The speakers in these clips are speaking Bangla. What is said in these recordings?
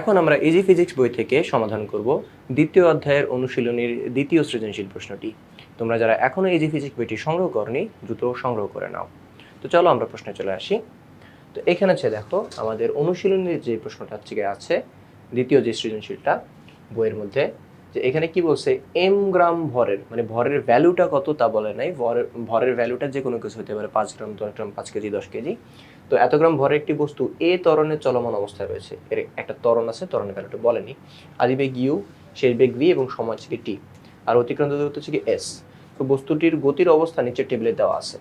এখন আমরা ইজি ফিজিক্স বই থেকে সমাধান করব দ্বিতীয় অধ্যায়ের অনুশীলনীর দ্বিতীয় সৃজনশীল প্রশ্নটি। তোমরা যারা এখনও ইজি ফিজিক্স বইটি সংগ্রহ করনি, দ্রুত সংগ্রহ করে নাও। তো চলো আমরা প্রশ্নে চলে আসি। তো এখানে হচ্ছে দেখো, আমাদের অনুশীলনীর যে প্রশ্নটা হচ্ছে আছে, দ্বিতীয় যে সৃজনশীলটা বইয়ের মধ্যে, যে এখানে কি বলছে এম গ্রাম ভরের মানে ভরের ভ্যালুটা কত তা বলে নাই। ভরের ভরের ভ্যালুটা যে কোনো কিছু হতে পারে, পাঁচ গ্রাম, দশ গ্রাম, পাঁচ কেজি, দশ কেজি। তো এত গ্রাম ভরের একটি বস্তু এ ত্বরণে চলমান অবস্থায় রয়েছে। এর একটা ত্বরণ আছে ত্বরণের ভ্যালুটা বলেনি। আদিবেগ ইউ, শেষ বেগ ভি এবং সময় হচ্ছে টি। আর অতিক্রান্ত দূরত্ব হচ্ছে কি এস। তো বস্তুটির গতির অবস্থা নিচের টেবিলে দেওয়া আছে।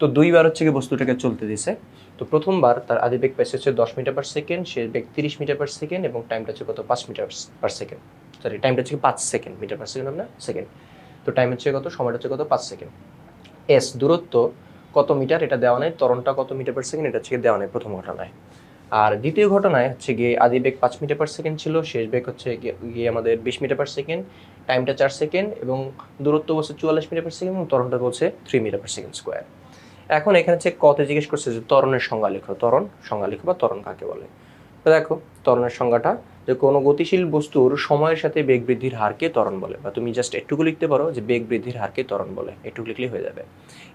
তো দুইবার হচ্ছে কি বস্তুটাকে চলতে দিছে। তো প্রথমবার তার আদি বেগ পাইছে হচ্ছে দশ মিটার পার সেকেন্ড শেষ বেগ তিরিশ মিটার পার সেকেন্ড এবং টাইমটা হচ্ছে কত? পাঁচ মিটার পার সেকেন্ড সরি টাইমটা হচ্ছে পাঁচ সেকেন্ড মিটার পার সেকেন্ড না সেকেন্ড তো টাইম হচ্ছে কত? সময়টা হচ্ছে কত? পাঁচ সেকেন্ড এস, দূরত্ব কত মিটার এটা দেওয়া নেই তরণটা কত মিটার পার সেকেন্ড এটা হচ্ছে দেওয়া নেই প্রথম ঘটনায়। আর দ্বিতীয় ঘটনায় হচ্ছে গিয়ে আদি বেগ পাঁচ মিটার পার সেকেন্ড ছিল, শেষ বেগ হচ্ছে গিয়ে- আমাদের বিশ মিটার পার সেকেন্ড টাইমটা চার সেকেন্ড এবং দূরত্ব বলছে চুয়াল্লিশ মিটার পার সেকেন্ড এবং তরণটা বলছে three metre per second square এখন এখানে হচ্ছে কতে জিজ্ঞেস করছে যে তরণের সংজ্ঞা লেখো, ত্বরণ সংজ্ঞা লেখো বা তরণ কাকে বলে? তো দেখো তরণের সংজ্ঞাটা যে কোনো গতিশীল বস্তুর সময়ের সাথে বেগ বৃদ্ধির হারকে ত্বরণ বলে। বা তুমি জাস্ট একটুকু লিখতে পারো যে বেগ বৃদ্ধির হারকে ত্বরণ বলে। একটুকু লিখলেই হয়ে যাবে।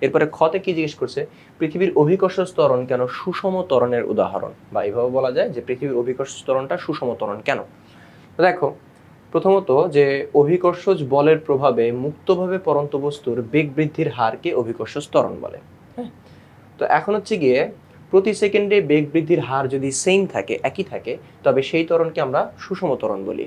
এরপরে খতে কি জিজ্ঞেস করছে? পৃথিবীর অভিকর্ষ ত্বরণ কেন সুষম ত্বরণের উদাহরণ? বা এইভাবে বলা যায় যে পৃথিবীর অভিকর্ষ ত্বরণটা সুষম ত্বরণ কেন? দেখো, প্রথমত যে অভিকর্ষজ বলের প্রভাবে মুক্তভাবে পরন্ত বস্তুর বেগ বৃদ্ধির হারকে অভিকর্ষ ত্বরণ বলে। হ্যাঁ? তো এখন হচ্ছে গিয়ে প্রতি সেকেন্ডে বেগ বৃদ্ধির হার যদি সেম থাকে, একই থাকে, তবে সেই ত্বরণকে আমরা সুষম ত্বরণ বলি।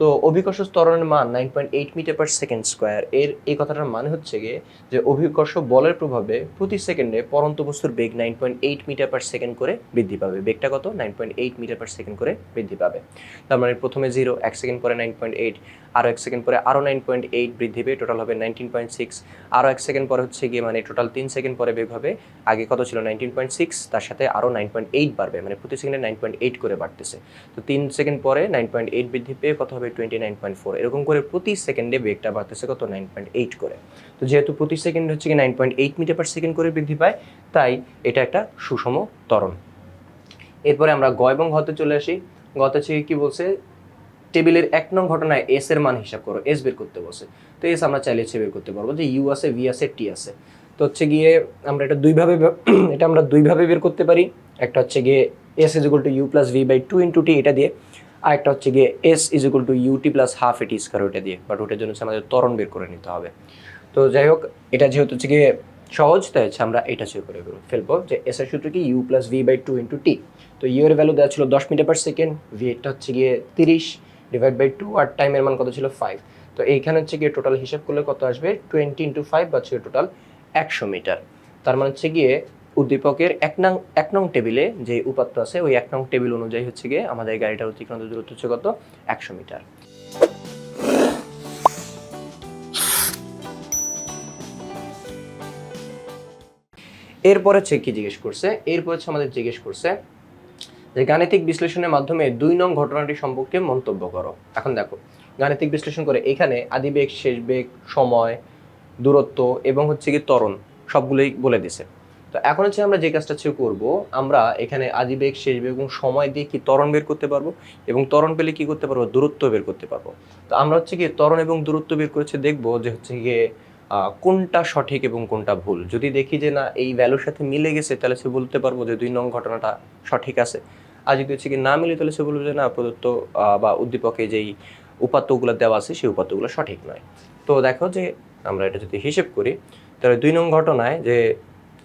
তো অভিকর্ষ ত্বরণের মান nine point eight metre per second square এর এই কথাটার মানে হচ্ছে গিয়ে যে অভিকর্ষ বলের প্রভাবে প্রতি সেকেন্ডে পরন্ত বস্তুর বেগ nine point eight metre per second করে বৃদ্ধি পাবে। বেগটা কত? Nine point eight metre per second করে বৃদ্ধি পাবে। তার মানে প্রথমে জিরো এক সেকেন্ড পরে নাইন পয়েন্ট এইট আরও এক সেকেন্ড পরে আরও নাইন পয়েন্ট এইট বৃদ্ধি পেয়ে টোটাল হবে নাইনটিন পয়েন্ট সিক্স আরও এক সেকেন্ড পরে হচ্ছে গিয়ে মানে টোটাল তিন সেকেন্ড পরে বেগ হবে, আগে কত ছিল? নাইনটিন পয়েন্ট সিক্স তার সাথে আরও নাইন পয়েন্ট এইট বাড়বে মানে প্রতি সেকেন্ডে নাইন পয়েন্ট এইট করে বাড়তেছে। তো তিন সেকেন্ড পরে নাইন পয়েন্ট এইট বৃদ্ধি পেয়ে কত হবে? টোয়েন্টি নাইন পয়েন্ট ফোর এরকম করে প্রতি সেকেন্ডে বেগটা বাড়তেছে কত? নাইন পয়েন্ট এইট করে। তো যেহেতু প্রতি সেকেন্ড হচ্ছে কি nine point eight metre per second করে বৃদ্ধি পায়, তাই এটা একটা সুষম ত্বরণ। এরপরে আমরা গ এবং ঘতে চলে আসি। গতে থেকে কি বলছে? টেবিলের এক নং ঘটনায় এস এর মান হিসাব করো। এস বের করতে বসে তো এস আমরা চাইলে হচ্ছে বের করতে পারব যে ইউ আছে ভি আছে টি আছে। তো হচ্ছে গিয়ে আমরা এটা দুইভাবে এটা আমরা দুইভাবে বের করতে পারি। একটা হচ্ছে গিয়ে S is equal to U plus V by two into T এটা দিয়ে আর একটা হচ্ছে গিয়ে S is equal to U T plus half A T square ওটা দিয়ে বাট ওটার জন্য আমাদের ত্বরণ বের করে নিতে হবে। তো যাই হোক, এটা যেহেতু হচ্ছে গিয়ে সহজ, তাই হচ্ছে আমরা এটা চেয়ে করে ফেলব। যে এস এর সূত্র কি? U plus V by two into T তো ইউ এর ভ্যালু দেওয়া ছিল দশ মিটার পার সেকেন্ড ভি এটা হচ্ছে গিয়ে তিরিশ ডিভাইড বাই টু আর টাইমের মান কত ছিল ফাইভ তো এইখানে হচ্ছে গিয়ে টোটাল হিসাব করলে কত আসবে? টোয়েন্টি ইন্টু ফাইভ বা হচ্ছে টোটাল একশো মিটার। তার মানে হচ্ছে গিয়ে উদ্দীপকের এক নং এক নং টেবিলে যে উপাত্ত আছে, ওই এক নং টেবিল অনুযায়ী হচ্ছে গিয়ে আমাদের গাড়িটার অতিক্রান্ত দূরত্ব হচ্ছে কত? একশো মিটার। এরপর হচ্ছে কি জিজ্ঞেস করছে? এরপর হচ্ছে আমাদের জিজ্ঞেস করছে যে, গাণিতিক বিশ্লেষণের মাধ্যমে দুই নং ঘটনাটি সম্পর্কে মন্তব্য করো। এখন দেখো, গাণিতিক বিশ্লেষণ করে এখানে আদি বেগ শেষ বেগ সময়, দূরত্ব এবং হচ্ছে কি ত্বরণ সবগুলোই বলে দিছে। তো এখন হচ্ছে আমরা যে কাজটা হচ্ছে করব, আমরা এখানে আদি বেগ, শেষ বেগ এবং সময় দিয়ে কি ত্বরণ বের করতে পারব এবং ত্বরণ পেলে কি করতে পারব? দূরত্ব বের করতে পারব। তো আমরা হচ্ছে কি ত্বরণ এবং দূরত্ব বের করেছে দেখব যে হচ্ছে গিয়ে কোনটা সঠিক এবং কোনটা ভুল। যদি দেখি যে না, এই ভ্যালুর সাথে মিলে গেছে, তাহলে সে বলতে পারব যে দুই নং ঘটনাটা সঠিক আছে। আর যদি হচ্ছে কি না মিলে, তাহলে সে বলবে যে না, প্রদত্ত বা উদ্দীপকে যেই উপাত্তগুলো দেওয়া আছে, সেই উপাত্তগুলো সঠিক নয়। তো দেখো যে আমরা এটা যদি হিসেব করি, তাহলে দুই নং ঘটনায় যে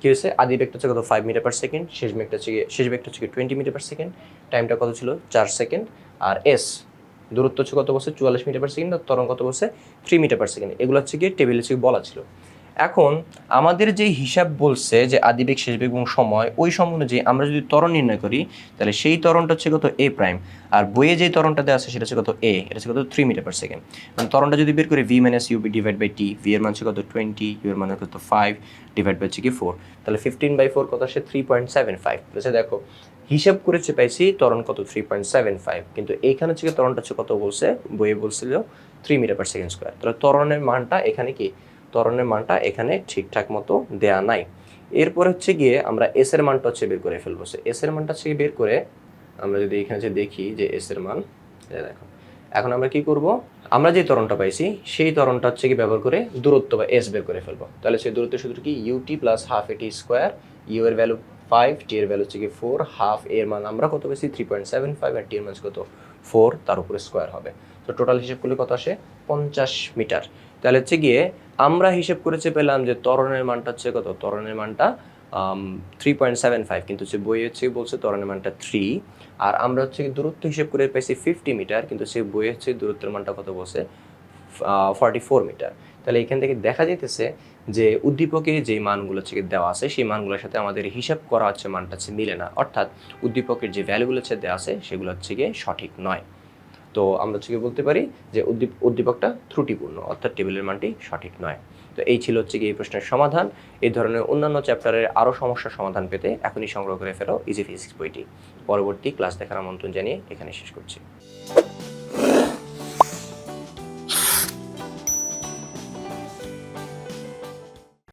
কি হয়েছে? আদি বেগটা হচ্ছে কত? ফাইভ মিটার পার সেকেন্ড শেষ বেগটা হচ্ছে শেষ বেগটা হচ্ছে টোয়েন্টি মিটার পার সেকেন্ড টাইমটা কত ছিল? চার সেকেন্ড আর এস দূরত্ব হচ্ছে কত বসে? চুয়াল্লিশ মিটার পার সেকেন্ড আর তরঙ্গ কত বসে? থ্রি মিটার পার সেকেন্ড এগুলো হচ্ছে গিয়ে টেবিলে হচ্ছে বলা ছিল। এখন আমাদের যে হিসাব বলছে যে আদিবেগ শেষ এবং সময়, ওই সময় অনুযায়ী আমরা যদি ত্বরণ নির্ণয় করি, তাহলে সেই ত্বরণটা হচ্ছে কত এ প্রাইম আর বইয়ে যে ত্বরণটা দেওয়া আছে সেটা হচ্ছে কত এ এটা হচ্ছে কত থ্রি মিটার পার সেকেন্ড মানে ত্বরণটা যদি বের করি V minus U by divide by T V এর মান হচ্ছে কত টোয়েন্টি ইউ এর মান কত ফাইভ ডিভাইড বাই হচ্ছে কি ফোর তাহলে ফিফটিন বাই ফোর কত আসে? থ্রি পয়েন্ট সেভেন ফাইভ দেখো, হিসাব করেছে পাইছি ত্বরণ কত? থ্রি পয়েন্ট সেভেন ফাইভ কিন্তু এইখানে হচ্ছে ত্বরণটা হচ্ছে কত বলছে? বইয়ে বলছিল three metre per second square তাহলে ত্বরণের মানটা এখানে কি? ত্বরণের মানটা এখানে ঠিকঠাক মতো দেয়া নাই। এরপর হচ্ছে গিয়ে আমরা এস এর মানটা হচ্ছে বের করে ফেলব। সে এস এর মানটা হচ্ছে বের করে আমরা যদি এখানে যে দেখি যে এস এর মান দেখো, এখন আমরা কি করব? আমরা যে ত্বরণটা পাইছি, সেই ত্বরণটা হচ্ছে কি ব্যবহার করে দূরত্ব বা এস বের করে ফেলব। তাহলে সেই দূরত্ব সূত্র কি? U T plus half A T square U এর ভ্যালু ফাইভ টি এর ভ্যালু হচ্ছে কি ফোর হাফ এর মান আমরা কত পেয়েছি থ্রি পয়েন্ট সেভেন ফাইভ আর টি এর মান কত? ফোর তার উপরে স্কোয়ার হবে। তো টোটাল হিসেব করলে কত আসে? পঞ্চাশ মিটার। তাহলে হচ্ছে গিয়ে আমরা হিসেব করেছে পেলাম যে ত্বরণের মানটা হচ্ছে কত? ত্বরণের মানটা থ্রি পয়েন্ট সেভেন ফাইভ কিন্তু সে বই হচ্ছে বলছে ত্বরণের মানটা থ্রি আর আমরা হচ্ছে দূরত্ব হিসেব করে পেয়েছি ফিফটি মিটার কিন্তু সে বই হচ্ছে দূরত্বের মানটা কত বলছে? ফর্টি ফোর মিটার তাহলে এখান থেকে দেখা যেতেছে যে উদ্দীপকে যে মানগুলো হচ্ছে দেওয়া আছে, সেই মানগুলোর সাথে আমাদের হিসাব করা হচ্ছে মানটা হচ্ছে মিলে না। অর্থাৎ উদ্দীপকের যে ভ্যালুগুলো হচ্ছে দেওয়া আছে, সেগুলো হচ্ছে গিয়ে সঠিক নয়। তো আমরা হচ্ছে বলতে পারি যে উদ্দীপ উদ্দীপকটা ত্রুটিপূর্ণ, অর্থাৎ টেবিলের মানটি সঠিক নয়। তো এই ছিল হচ্ছে কি এই প্রশ্নের সমাধান। এই ধরনের অন্যান্য চ্যাপ্টারের আরও সমস্যার সমাধান পেতে এখনই সংগ্রহ করে ফেলো ইজি ফিজিক্স বইটি। পরবর্তী ক্লাস দেখার আমন্ত্রণ জানিয়ে এখানে শেষ করছি।